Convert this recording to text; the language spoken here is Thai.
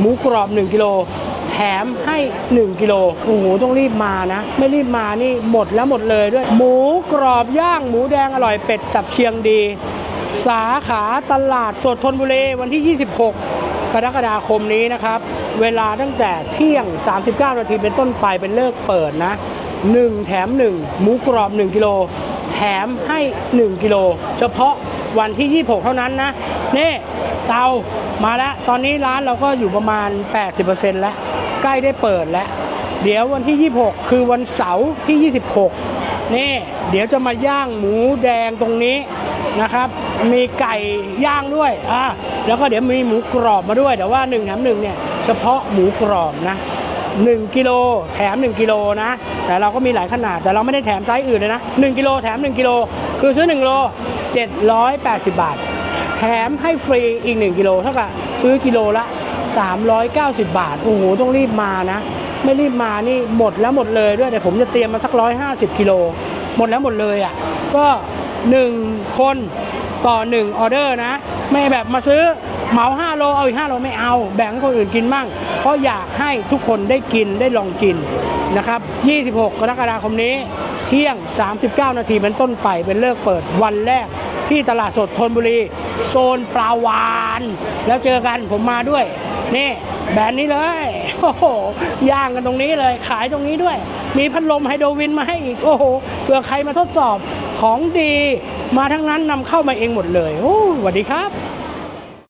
หมูกรอบ 1 กิโลแถมให้ 1 กิโลโอ้โหต้องรีบมานะ ไม่รีบมานี่หมดแล้วหมดเลยด้วย หมูกรอบย่าง หมูแดงอร่อยเป็ดกับเชียงดี สาขาตลาดสดธนบุรีวันที่ 26 กรกฎาคมนี้นะครับ เวลาตั้งแต่เที่ยง 39 นาทีเป็นต้นไปเป็นเลิกเปิดนะ 1 แถม 1 หมูกรอบ 1 กิโลแถมให้ 1 กิโล เฉพาะ วันที่ 26 เท่านั้นนะนี่เตามาแล้ว ตอนนี้ร้านเราก็อยู่ประมาณ 80%แล้ว ใกล้ได้เปิดแล้ว เดี๋ยววันที่ 26 คือวันเสาร์ที่ 26 นี่ เดี๋ยวจะมาย่างหมูแดงตรงนี้นะครับ มีไก่ย่างด้วยอะแล้วก็เดี๋ยวมีหมูกรอบมาด้วย แต่ว่า1แถม1เนี่ยเฉพาะหมูกรอบนะ1กิโลแถม 1 กิโลนะ แต่เราก็มีหลายขนาด แต่เราไม่ได้แถมไซส์อื่นเลยนะ 1 กิโลแถม 1 กิโล คือซื้อ 1 โล 780 บาท แถมให้ฟรีอีก 1 กิโลเท่ากับซื้อกิโลละ 390 บาท โอ้โห ต้องรีบมานะ ไม่รีบมานี่หมดแล้วหมดเลยด้วย แต่ผมจะเตรียมมาสัก 150 กิโล หมดแล้วหมดเลยอะ ก็ 1 คนต่อ 1 ออเดอร์นะ ไม่แบบมาซื้อเหมา 5 โล เอาอีก 5 โลไม่เอา แบ่งให้คนอื่นกินมั่งเพราะอยากให้ทุกคนได้กินได้ลองกิน นะครับ 26 กรกฎาคมนี้ เที่ยง 39 นาทีเป็นต้นไปเป็นเลิกเปิดวันแรกที่ตลาดสดธนบุรี โซนปลาวาน แล้วเจอกันผมมาด้วย นี่ แบรนด์นี้เลยโอ้โหย่างกันตรงนี้เลยขายตรงนี้ด้วย มีพัดลมไฮโดรวินมาให้อีก โอ้โหเผื่อใครมาทดสอบของดี มาทั้งนั้นนำเข้ามาเองหมดเลยโอ้สวัสดีครับ